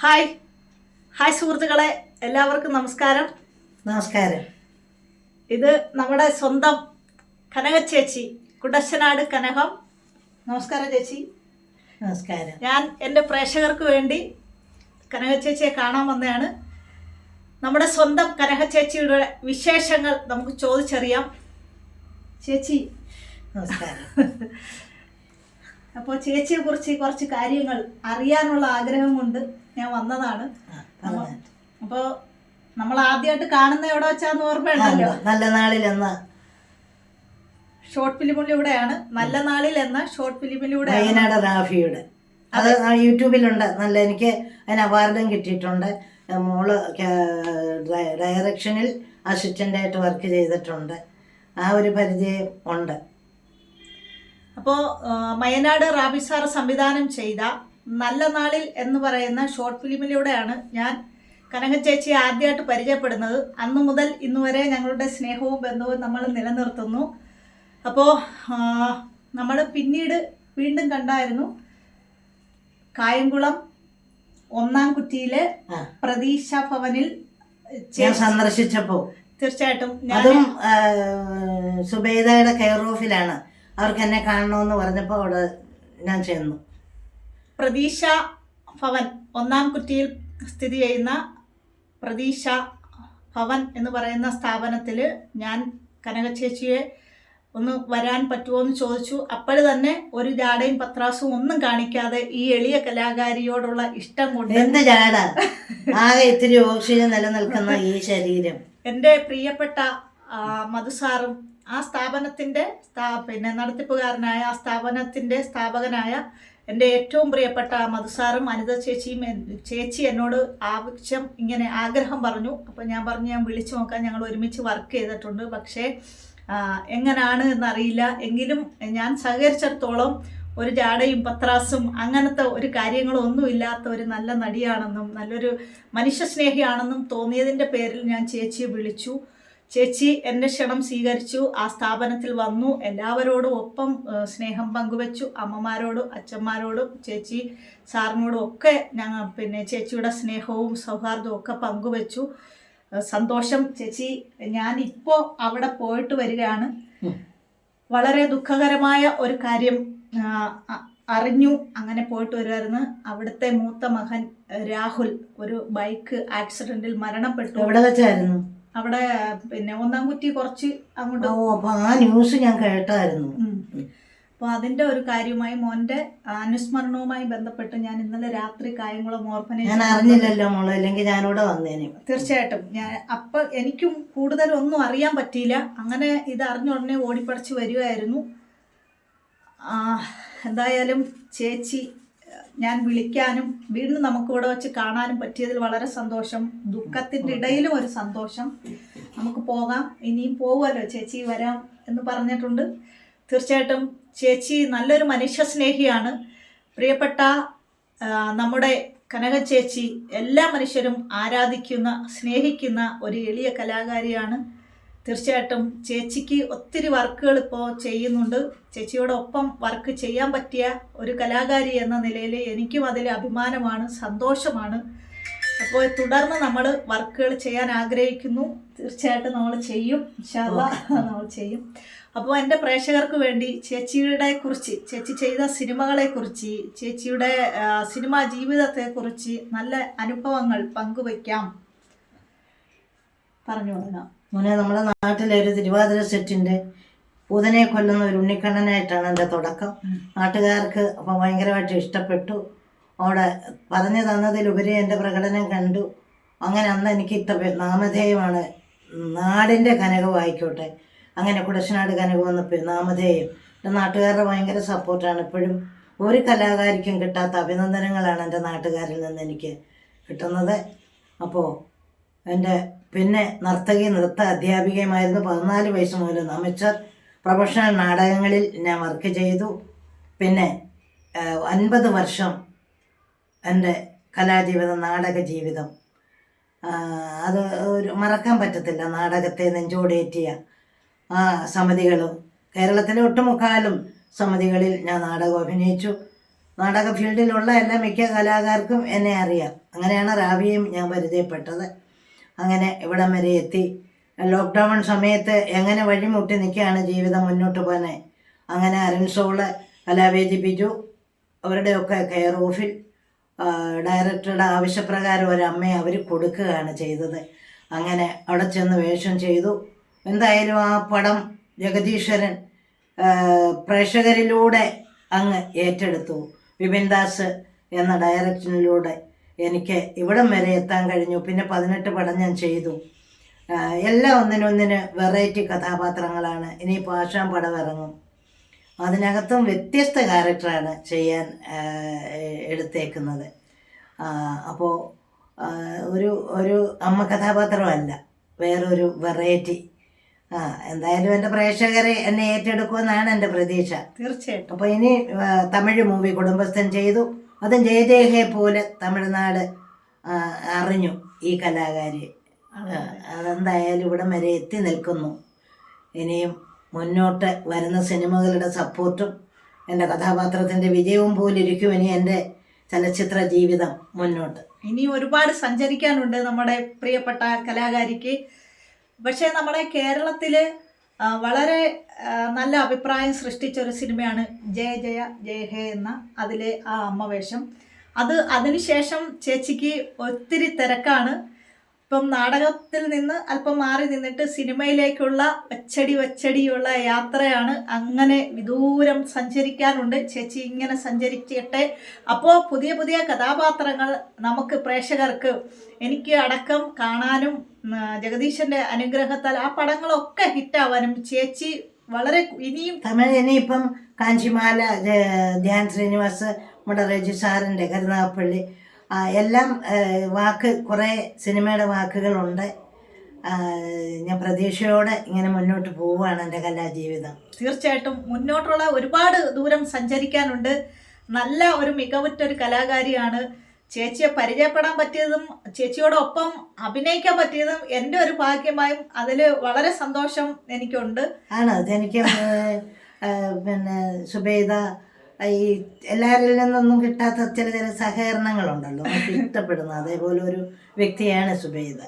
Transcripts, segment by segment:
Hi. Hi സുഹൃത്തുക്കളെ. എല്ലാവർക്കും നമസ്കാരം. നമസ്കാരം. ഇത് നമ്മുടെ സ്വന്തം കനക ചേച്ചി കുടശ്ശനാട് കനകം. നമസ്കാരം ചേച്ചി. നമസ്കാരം. ഞാൻ എന്റെ പ്രേക്ഷകർക്ക് വേണ്ടി കനക ചേച്ചിയെ കാണാൻ വന്നതാണ്. നമ്മുടെ സ്വന്തം കനക ചേച്ചിയുടെ വിശേഷങ്ങൾ നമുക്ക് ചോദിച്ചറിയാം. ചേച്ചി. നമസ്കാരം. അപ്പോൾ ചേച്ചിയെ കുറിച്ച് കുറച്ച് കാര്യങ്ങൾ അറിയാനുള്ള ആഗ്രഹം കൊണ്ട് ഞാൻ വന്നതാണ്. അപ്പോൾ നമ്മൾ ആദ്യമായിട്ട് കാണുന്ന എവിടെ വെച്ചാന്ന് ഓർമ്മയുണ്ടല്ലോ. നല്ല നാളിൽ എന്ന. ഷോർട്ട് ഫിലിമിലൂടെയാണ്. നല്ല നാളിൽ എന്ന ഷോർട്ട് ഫിലിമിലൂടെ വയനാട് റാഫിയുടെ. അത് യൂട്യൂബിലുണ്ട്. നല്ല എനിക്ക് അതിന് അവാർഡും കിട്ടിയിട്ടുണ്ട്. മോൾ ഡയറക്ഷനിൽ അസിസ്റ്റന്റായിട്ട് വർക്ക് ചെയ്തിട്ടുണ്ട്. ആ ഒരു പരിചയം ഉണ്ട്. അപ്പോൾ മയനാട് റാബി സാർ സംവിധാനം ചെയ്ത നല്ല നാളിൽ എന്ന് പറയുന്ന ഷോർട്ട് ഫിലിമിലൂടെയാണ് ഞാൻ കനക ചേച്ചി ആദ്യമായിട്ട് പരിചയപ്പെടുന്നത്. അന്ന് മുതൽ ഇന്ന് വരെ ഞങ്ങളുടെ സ്നേഹവും ബന്ധവും നമ്മൾ നിലനിർത്തുന്നു. അപ്പോൾ നമ്മൾ പിന്നീട് വീണ്ടും കണ്ടായിരുന്നു കായംകുളം ഒന്നാം കുറ്റിയിലെ. പ്രതീക്ഷ ഭവനിൽ ഞാൻ സന്ദർശിച്ചപ്പോൾ തീർച്ചയായിട്ടും അതും സുബൈദയുടെ കെയർ ഓഫിലാണ് അവർക്ക് എന്നെ കാണണമെന്ന് പറഞ്ഞപ്പോൾ അവിടെ ഞാൻ ചെന്നു. പ്രതീക്ഷ ഭവൻ ഒന്നാം കുറ്റിയിൽ സ്ഥിതി ചെയ്യുന്ന പ്രതീക്ഷ ഭവൻ എന്ന് പറയുന്ന സ്ഥാപനത്തിൽ ഞാൻ കനകച്ചേച്ചിയെ ഒന്ന് വരാൻ പറ്റുമോ എന്ന് ചോദിച്ചു. അപ്പോൾ തന്നെ ഒരു ജാടയും പത്രാസും ഒന്നും കാണിക്കാതെ ഈ എളിയ കലാകാരിയോടുള്ള ഇഷ്ടം കൊണ്ട് എന്ത് ജാട? ആകെ ഇത്തിരി ഓക്സിജൻ നിലനിൽക്കുന്ന ഈ ശരീരം. എന്റെ പ്രിയപ്പെട്ട മധുസാറും ആ സ്ഥാപനത്തിന്റെ സ്ഥാ- പിന്നെ നടത്തിപ്പുകാരനായ ആ സ്ഥാപനത്തിന്റെ സ്ഥാപകനായ എന്റെ ഏറ്റവും പ്രിയപ്പെട്ട മധുസാറും അനിത ചേച്ചിയും ചേച്ചി എന്നോട് ആവശ്യം ഇങ്ങനെ ആഗ്രഹം പറഞ്ഞു. അപ്പോൾ ഞാൻ പറഞ്ഞു ഞാൻ വിളിച്ചു നോക്കാം. ഞങ്ങൾ ഒരുമിച്ച് വർക്ക് ചെയ്തിട്ടുണ്ട്. പക്ഷേ എങ്ങനെയാണ് എന്നറിയില്ല. എങ്കിലും ഞാൻ സഹകരിച്ചിടത്തോളം ഒരു ജാടയും പത്രാസും അങ്ങനത്തെ ഒരു കാര്യങ്ങളും ഒന്നും ഇല്ലാത്ത ഒരു നല്ല നടിയാണെന്നും നല്ലൊരു മനുഷ്യസ്നേഹിയാണെന്നും തോന്നിയതിന്റെ പേരിൽ ഞാൻ ചേച്ചിയെ വിളിച്ചു. ചേച്ചി എന്റെ ക്ഷണം സ്വീകരിച്ചു ആ സ്ഥാപനത്തിൽ വന്നു. എല്ലാവരോടും ഒപ്പം സ്നേഹം പങ്കുവച്ചു. അമ്മമാരോടും അച്ഛന്മാരോടും ചേച്ചി സാറിനോടും ഒക്കെ ഞങ്ങൾ പിന്നെ ചേച്ചിയുടെ സ്നേഹവും സൗഹാർദ്ദവും ഒക്കെ പങ്കുവച്ചു. സന്തോഷം. ചേച്ചി ഞാൻ ഇപ്പോൾ അവിടെ പോയിട്ട് വരികയാണ്. വളരെ ദുഃഖകരമായ ഒരു കാര്യം അറിഞ്ഞു അങ്ങനെ പോയിട്ട് വരുമായിരുന്നു അവിടുത്തെ മൂത്ത മകൻ രാഹുൽ ഒരു ബൈക്ക് ആക്സിഡന്റിൽ മരണപ്പെട്ടു. എവിടെ വെച്ചായിരുന്നു? അവിടെ പിന്നെ ഒന്നാം കുറ്റി കുറച്ച് അങ്ങോട്ട് ഓ അപ്പൊ ആ ന്യൂസ് ഞാൻ കേട്ടായിരുന്നു. അപ്പോൾ അതിന്റെ ഒരു കാര്യമായി മോന്റെ അനുസ്മരണവുമായി ബന്ധപ്പെട്ട് ഞാൻ ഇന്നലെ രാത്രി കായംകുളം ഓർഫനേജ് ഞാൻ അറിഞ്ഞില്ലല്ലോ മോളെ അല്ലെങ്കിൽ ഞാനിവിടെ വന്നേനെ. തീർച്ചയായിട്ടും. ഞാൻ അപ്പൊ എനിക്കും കൂടുതൽ ഒന്നും അറിയാൻ പറ്റിയില്ല. അങ്ങനെ ഇത് അറിഞ്ഞ ഉടനെ ഓടിപ്പടച്ച് വരികയായിരുന്നു എന്തായാലും ചേച്ചി ഞാൻ വിളിക്കാനും വീണ്ടും നമുക്കിവിടെ വെച്ച് കാണാനും പറ്റിയതിൽ വളരെ സന്തോഷം. ദുഃഖത്തിന്റെ ഇടയിലും ഒരു സന്തോഷം. നമുക്ക് പോകാം. ഇനിയും പോകുമല്ലോ ചേച്ചി വരാം എന്ന് പറഞ്ഞിട്ടുണ്ട്. തീർച്ചയായിട്ടും ചേച്ചി നല്ലൊരു മനുഷ്യസ്നേഹിയാണ് പ്രിയപ്പെട്ട നമ്മുടെ കനക ചേച്ചി എല്ലാ മനുഷ്യരും ആരാധിക്കുന്ന സ്നേഹിക്കുന്ന ഒരു എളിയ കലാകാരിയാണ്. തീർച്ചയായിട്ടും ചേച്ചിക്ക് ഒത്തിരി വർക്കുകൾ ഇപ്പോൾ ചെയ്യുന്നുണ്ട്. ചേച്ചിയോടൊപ്പം വർക്ക് ചെയ്യാൻ പറ്റിയ ഒരു കലാകാരി എന്ന നിലയിൽ എനിക്കും അതിൽ അഭിമാനമാണ് സന്തോഷമാണ്. അപ്പോൾ തുടർന്ന് നമ്മൾ വർക്കുകൾ ചെയ്യാൻ ആഗ്രഹിക്കുന്നു. തീർച്ചയായിട്ടും നമ്മൾ ചെയ്യും. ഇൻഷാല്ലാ നമ്മൾ ചെയ്യും. അപ്പോൾ എന്റെ പ്രേക്ഷകർക്ക് വേണ്ടി ചേച്ചിയുടെ കുറിച്ച് ചേച്ചി ചെയ്ത സിനിമകളെക്കുറിച്ച് ചേച്ചിയുടെ സിനിമാ ജീവിതത്തെക്കുറിച്ച് നല്ല അനുഭവങ്ങൾ പങ്കുവയ്ക്കാം. പറഞ്ഞു തുടങ്ങാം. മോനെ നമ്മുടെ നാട്ടിലെ ഒരു തിരുവാതിര സെറ്റിന്റെ പൂതനെ കൊല്ലുന്ന ഒരു ഉണ്ണിക്കണ്ണനായിട്ടാണ് എന്റെ തുടക്കം. നാട്ടുകാർക്ക് അപ്പോൾ ഭയങ്കരമായിട്ട് ഇഷ്ടപ്പെട്ടു. അവിടെ പറഞ്ഞു തന്നതിലുപരി എന്റെ പ്രകടനം കണ്ടു. അങ്ങനെ അന്ന് എനിക്ക് ഇട്ട പേ- നാമധേയമാണ്. നാടിന്റെ കനകമായിക്കോട്ടെ അങ്ങനെ കുടശനാട് കനകം എന്ന പേ- നാമധേയം. എന്റെ നാട്ടുകാരുടെ ഭയങ്കര സപ്പോർട്ടാണ് ഇപ്പോഴും. ഒരു കലാകാരിക്കും കിട്ടാത്ത അഭിനന്ദനങ്ങളാണ് എന്റെ നാട്ടുകാരിൽ നിന്ന് എനിക്ക് കിട്ടുന്നത്. അപ്പോൾ എന്റെ പിന്നെ നർത്തകി നൃത്ത അധ്യാപികയുമായിരുന്നു പതിനാല് വയസ്സ് മുതൽ അമച്ചർ പ്രൊഫഷണൽ നാടകങ്ങളിൽ ഞാൻ വർക്ക് ചെയ്തു. പിന്നെ അൻപത് വർഷം എന്റെ കലാജീവിതം നാടക ജീവിതം. അത് ഒരു മറക്കാൻ പറ്റത്തില്ല നാടകത്തെ നെഞ്ചോടേറ്റിയ ആ സമിതികളും. കേരളത്തിലെ ഒട്ടുമുക്കാലും സമിതികളിൽ ഞാൻ നാടകം അഭിനയിച്ചു. നാടക ഫീൽഡിലുള്ള എല്ലാ മിക്ക കലാകാർക്കും എന്നെ അറിയാം. അങ്ങനെയാണ് റാവിയെയും ഞാൻ പരിചയപ്പെട്ടത്. അങ്ങനെ ഇവിടം വരെ എത്തി. ലോക്ക്ഡൗൺ സമയത്ത് എങ്ങനെ വഴിമുട്ടി നിൽക്കുകയാണ് ജീവിതം മുന്നോട്ട് പോകാനെ അങ്ങനെ അരൻസോൾ കലാവേദിപ്പിച്ചു അവരുടെയൊക്കെ കെയർ ഓഫിൽ ഡയറക്ടറുടെ ആവശ്യപ്രകാരം ഒരമ്മയെ അവർ കൊടുക്കുകയാണ് ചെയ്തത്. അങ്ങനെ അവിടെ ചെന്ന് വേഷം ചെയ്തു. എന്തായാലും ആ പടം ജഗദീശ്വരൻ പ്രേക്ഷകരിലൂടെ അങ്ങ് ഏറ്റെടുത്തു. വിപിൻ ദാസ് എന്ന ഡയറക്ടറിലൂടെ എനിക്ക് ഇവിടം വരെ എത്താൻ കഴിഞ്ഞു. പിന്നെ പതിനെട്ട് പടം ഞാൻ ചെയ്തു. എല്ലാ ഒന്നിനൊന്നിന് വെറൈറ്റി കഥാപാത്രങ്ങളാണ്. ഇനി ആശാൻ പടം ഇറങ്ങും. അതിനകത്തും വ്യത്യസ്ത ക്യാരക്ടറാണ് ചെയ്യാൻ എടുത്തേക്കുന്നത്. അപ്പോൾ ഒരു ഒരു അമ്മ കഥാപാത്രമല്ല. വേറൊരു വെറൈറ്റി ആ എന്തായാലും എന്റെ പ്രേക്ഷകരെ എന്നെ ഏറ്റെടുക്കുമെന്നാണ് എന്റെ പ്രതീക്ഷ. തീർച്ചയായിട്ടും. അപ്പോൾ ഇനി തമിഴ് മൂവി കുടുംബസ്ഥൻ ചെയ്തു. അതും ജയദേഹെ പോലെ തമിഴ്നാട് അറിഞ്ഞു ഈ കലാകാരി. അതെന്തായാലും ഇവിടം വരെ എത്തി നിൽക്കുന്നു. ഇനിയും മുന്നോട്ട് വരുന്ന സിനിമകളുടെ സപ്പോർട്ടും എന്റെ കഥാപാത്രത്തിന്റെ വിജയവും പോലിരിക്കും ഇനി എന്റെ ചലച്ചിത്ര ജീവിതം മുന്നോട്ട്. ഇനി ഒരുപാട് സഞ്ചരിക്കാനുണ്ട് നമ്മുടെ പ്രിയപ്പെട്ട കലാകാരിക്ക്. പക്ഷേ നമ്മുടെ കേരളത്തിൽ വളരെ നല്ല അഭിപ്രായം സൃഷ്ടിച്ച ഒരു സിനിമയാണ് ജയ ജയ ജയ ഹേ എന്ന അതിലെ ആ അമ്മവേഷം അത് അതിനുശേഷം ചേച്ചിക്ക് ഒത്തിരി തിരക്കാണ്. ഇപ്പം നാടകത്തിൽ നിന്ന് അല്പം മാറി നിന്നിട്ട് സിനിമയിലേക്കുള്ള ഒച്ചടി ഒച്ചടിയുള്ള യാത്രയാണ് അങ്ങനെ വിദൂരം സഞ്ചരിക്കാനുണ്ട് ചേച്ചി ഇങ്ങനെ സഞ്ചരിച്ചിട്ടെ അപ്പോൾ പുതിയ പുതിയ കഥാപാത്രങ്ങൾ നമുക്ക് പ്രേക്ഷകർക്ക് എനിക്ക് അടക്കം കാണാനും ജഗദീശന്റെ അനുഗ്രഹത്താൽ ആ പടങ്ങളൊക്കെ ഹിറ്റാവാനും ചേച്ചി വളരെ ഇനിയും തമിഴ് ഇനിയിപ്പം കാഞ്ചിമാല ധ്യാൻ ശ്രീനിവാസ് നമ്മുടെ രജി സാറിന്റെ കരുനാഗപ്പള്ളി എല്ലാം വാക്ക് കുറേ സിനിമയുടെ വാക്കുകളുണ്ട്. ഞാൻ പ്രതീക്ഷയോടെ ഇങ്ങനെ മുന്നോട്ട് പോവുകയാണ് എന്റെ കലാജീവിതം. തീർച്ചയായിട്ടും മുന്നോട്ടുള്ള ഒരുപാട് ദൂരം സഞ്ചരിക്കാനുണ്ട്. നല്ല ഒരു മികവുറ്റൊരു കലാകാരിയാണ് ചേച്ചിയെ പരിചയപ്പെടാൻ പറ്റിയതും ചേച്ചിയോടൊപ്പം അഭിനയിക്കാൻ പറ്റിയതും എന്റെ ഒരു ഭാഗ്യമായും അതിൽ വളരെ സന്തോഷം എനിക്കുണ്ട്. ആണ് അതെനിക്ക് പിന്നെ സുബൈദ ഈ എല്ലാവരിൽ നിന്നൊന്നും കിട്ടാത്ത ചില ചില സഹകരണങ്ങളുണ്ടല്ലോ എനിക്ക് ഇഷ്ടപ്പെടുന്നു അതേപോലെ ഒരു വ്യക്തിയാണ് സുബൈദ.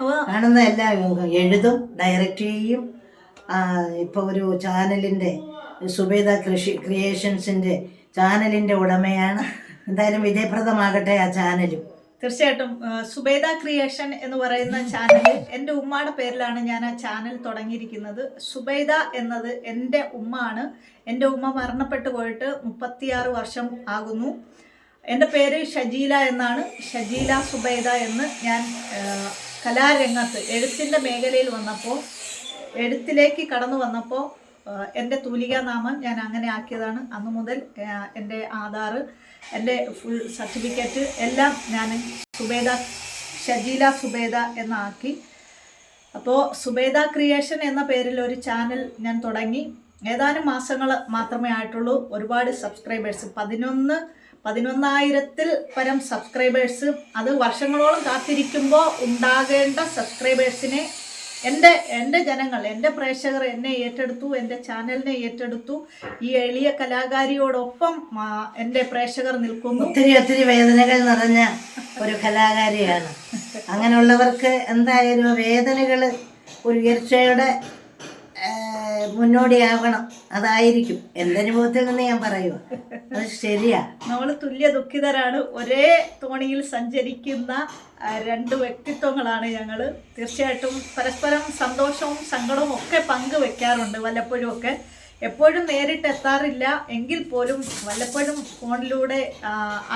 ആണെന്ന് കാണുന്ന എല്ലാം എഴുതും ഡയറക്റ്റ് ചെയ്യും. ഇപ്പോൾ ഒരു ചാനലിന്റെ സുബേദ കൃഷി ക്രിയേഷൻസിന്റെ ചാനലിന്റെ ഉടമയാണ്. എന്തായാലും വിജയപ്രദമാകട്ടെ ആ ചാനലും. തീർച്ചയായിട്ടും സുബേദ ക്രിയേഷൻ എന്ന് പറയുന്ന ചാനൽ എന്റെ ഉമ്മയുടെ പേരിലാണ് ഞാൻ ആ ചാനൽ തുടങ്ങിയിരിക്കുന്നത്. സുബൈദ എന്നത് എന്റെ ഉമ്മ ആണ് എന്റെ ഉമ്മ മരണപ്പെട്ടു പോയിട്ട് മുപ്പത്തിയാറ് വർഷം ആകുന്നു. എന്റെ പേര് ഷജീല എന്നാണ്. ഷജീല സുബൈദ എന്ന് ഞാൻ കലാരംഗത്ത് എഴുത്തിന്റെ മേഖലയിൽ വന്നപ്പോൾ എഴുത്തിലേക്ക് കടന്നു വന്നപ്പോൾ എന്റെ തൂലികാനാമം ഞാൻ അങ്ങനെ ആക്കിയതാണ്. അന്ന് മുതൽ എന്റെ ആധാർ എന്റെ ഫുൾ സർട്ടിഫിക്കറ്റ് എല്ലാം ഞാൻ സുബേദ ഷജീല സുബേദ എന്നാക്കി. അപ്പോൾ സുബേദ ക്രിയേഷൻ എന്ന പേരിൽ ഒരു ചാനൽ ഞാൻ തുടങ്ങി. ഏതാനും മാസങ്ങൾ മാത്രമേ ആയിട്ടുള്ളൂ. ഒരുപാട് സബ്സ്ക്രൈബേഴ്സ് പതിനൊന്ന് പതിനൊന്നായിരത്തിൽ പരം സബ്സ്ക്രൈബേഴ്സ് അത് വർഷങ്ങളോളം കാത്തിരിക്കുമ്പോൾ ഉണ്ടാകേണ്ട സബ്സ്ക്രൈബേഴ്സിനെ എന്റെ എന്റെ ജനങ്ങൾ എന്റെ പ്രേക്ഷകർ എന്നെ ഏറ്റെടുത്തു എന്റെ ചാനലിനെ ഏറ്റെടുത്തു. ഈ എളിയ കലാകാരിയോടൊപ്പം എന്റെ പ്രേക്ഷകർ നിൽക്കുന്നു. ഒത്തിരി ഒത്തിരി വേദനകൾ നിറഞ്ഞ ഒരു കലാകാരിയാണ്. അങ്ങനെയുള്ളവർക്ക് എന്തായാലും വേദനകൾ ഒരു ഉയർച്ചയുടെ മുന്നോടിയാവണം. അതായിരിക്കും. എന്റെ അനുഭവത്തിൽ നിന്ന് ഞാൻ പറയുക അത് ശരിയാ. നമ്മൾ തുല്യ ദുഃഖിതരാണ്. ഒരേ തോണിയിൽ സഞ്ചരിക്കുന്ന രണ്ട് വ്യക്തിത്വങ്ങളാണ് ഞങ്ങൾ തീർച്ചയായിട്ടും പരസ്പരം സന്തോഷവും സങ്കടവും ഒക്കെ പങ്കുവെക്കാറുണ്ട് വല്ലപ്പോഴും ഒക്കെ. എപ്പോഴും നേരിട്ട് എത്താറില്ല. എങ്കിൽ പോലും വല്ലപ്പോഴും ഫോണിലൂടെ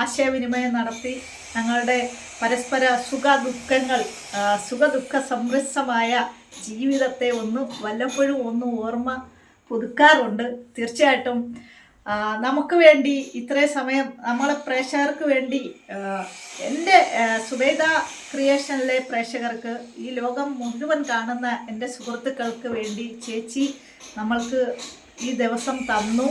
ആശയവിനിമയം നടത്തി ഞങ്ങളുടെ പരസ്പര സുഖ ദുഃഖങ്ങൾ സുഖ ദുഃഖ സമൃദ്ധമായ ജീവിതത്തെ ഒന്ന് വല്ലപ്പോഴും ഒന്ന് ഓർമ്മ പുതുക്കാറുണ്ട്. തീർച്ചയായിട്ടും നമുക്ക് വേണ്ടി ഇത്രയും സമയം നമ്മളെ പ്രേക്ഷകർക്ക് വേണ്ടി എന്റെ സുബേദ ക്രിയേഷനിലെ പ്രേക്ഷകർക്ക് ഈ ലോകം മുഴുവൻ കാണുന്ന എന്റെ സുഹൃത്തുക്കൾക്ക് വേണ്ടി ചേച്ചി നമ്മൾക്ക് ഈ ദിവസം തന്നു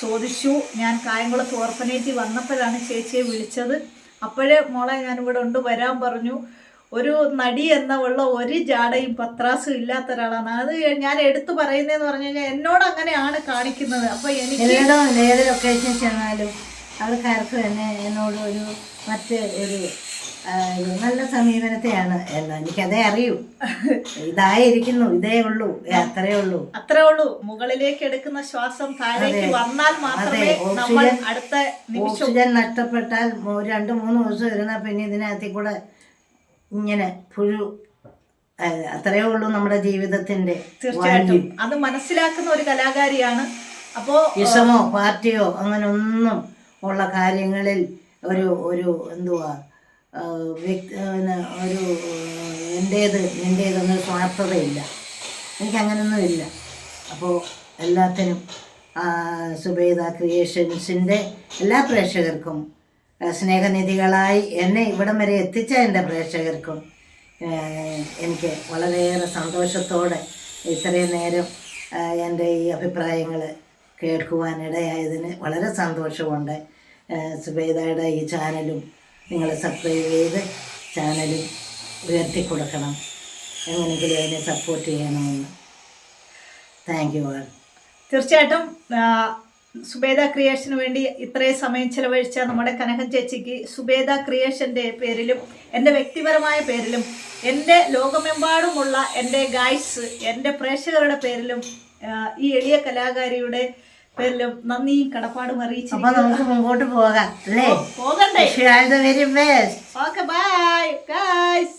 ചോദിച്ചു. ഞാൻ കായംകുളത്ത് ഓർഫനേജിൽ വന്നപ്പോഴാണ് ചേച്ചിയെ വിളിച്ചത്. അപ്പോഴേ മോളെ ഞാനിവിടെ ഉണ്ട് വരാൻ പറഞ്ഞു. ഒരു നടി എന്ന ഉള്ള ഒരു ജാടയും പത്രാസും ഇല്ലാത്ത ഒരാളാണ്. അത് ഞാൻ എടുത്തു പറയുന്നതെന്ന് പറഞ്ഞു കഴിഞ്ഞാൽ എന്നോട് അങ്ങനെയാണ് കാണിക്കുന്നത്. അപ്പോൾ എനിക്ക് ഏത് ലൊക്കേഷനിൽ ചെന്നാലും ആൾക്കാർക്ക് തന്നെ എന്നോട് ഒരു മറ്റ് ഒരു നല്ല സമീപനത്തെയാണ് എന്ന് എനിക്കതേ അറിയൂ. ഇതായിരിക്കുന്നു ഇതേ ഉള്ളൂ അത്രേ ഉള്ളൂ. അത്രേ ഉള്ളൂ. മുകളിലേക്ക് എടുക്കുന്ന ശ്വാസം താഴേക്ക് വന്നാൽ മാത്രമേ നമ്മൾ അടുത്ത ഓക്സിജൻ നഷ്ടപ്പെട്ടാൽ രണ്ടു മൂന്ന് ദിവസം ഇരുന്നാൽ പിന്നെ ഇതിനകത്തിൽ കൂടെ ഇങ്ങനെ പുഴു അത്രേ ഉള്ളൂ നമ്മുടെ ജീവിതത്തിന്റെ തീർച്ചയായിട്ടും. അത് മനസ്സിലാക്കുന്ന ഒരു കലാകാരിയാണ്. അപ്പോ വിഷമോ പാർട്ടിയോ അങ്ങനെ ഒന്നും ഉള്ള കാര്യങ്ങളിൽ ഒരു ഒരു എന്തുവാ ഒരു എന്റേത് എന്റേതൊന്നും സ്വാർത്ഥതയില്ല. എനിക്കങ്ങനൊന്നും ഇല്ല അപ്പോൾ എല്ലാത്തിനും സുബേദ ക്രിയേഷൻസിന്റെ എല്ലാ പ്രേക്ഷകർക്കും സ്നേഹനിധികളായി എന്നെ ഇവിടം വരെ എത്തിച്ച എന്റെ പ്രേക്ഷകർക്കും എനിക്ക് വളരെയേറെ സന്തോഷത്തോടെ ഇത്രയും നേരം എന്റെ ഈ അഭിപ്രായങ്ങൾ കേൾക്കുവാനിടയായതിന് വളരെ സന്തോഷമുണ്ട്. സുബൈദയുടെ ഈ ചാനലും നിങ്ങൾ സബ്സ്ക്രൈബ് ചെയ്ത് ചാനൽ ഉയർത്തി കൊടുക്കണം. എങ്ങനെയെങ്കിലും അതിനെ സപ്പോർട്ട് ചെയ്യണമെന്ന്. താങ്ക് യു ആൾ തീർച്ചയായിട്ടും സുബേദ ക്രിയേഷന് വേണ്ടി ഇത്രയും സമയം ചിലവഴിച്ച നമ്മുടെ കനകൻ ചേച്ചിക്ക് സുബേദ ക്രിയേഷന്റെ പേരിലും എന്റെ വ്യക്തിപരമായ പേരിലും എന്റെ ലോകമെമ്പാടുമുള്ള എന്റെ ഗൈഡ്സ് എന്റെ പ്രേക്ഷകരുടെ പേരിലും ഈ എളിയ കലാകാരിയുടെ പേരിലും നന്ദിയും കടപ്പാടും അറിയിച്ചു അപ്പൊ നമുക്ക് മുമ്പോട്ട് പോകാം അല്ലേ? പോകണ്ടേ? Very best okay bye guys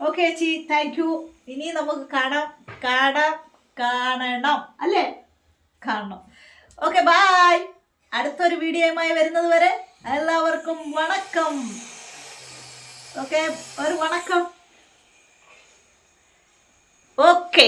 okay ചേച്ചി താങ്ക് യു ഇനി നമുക്ക് കാണാം കാണാം കാണണം അല്ലേ? കാണണം. ഓക്കെ ബൈ അടുത്തൊരു വീഡിയോയുമായി വരുന്നത് വരെ എല്ലാവർക്കും വണക്കം. ഓക്കെ ഒരു വണക്കം. ഓക്കെ.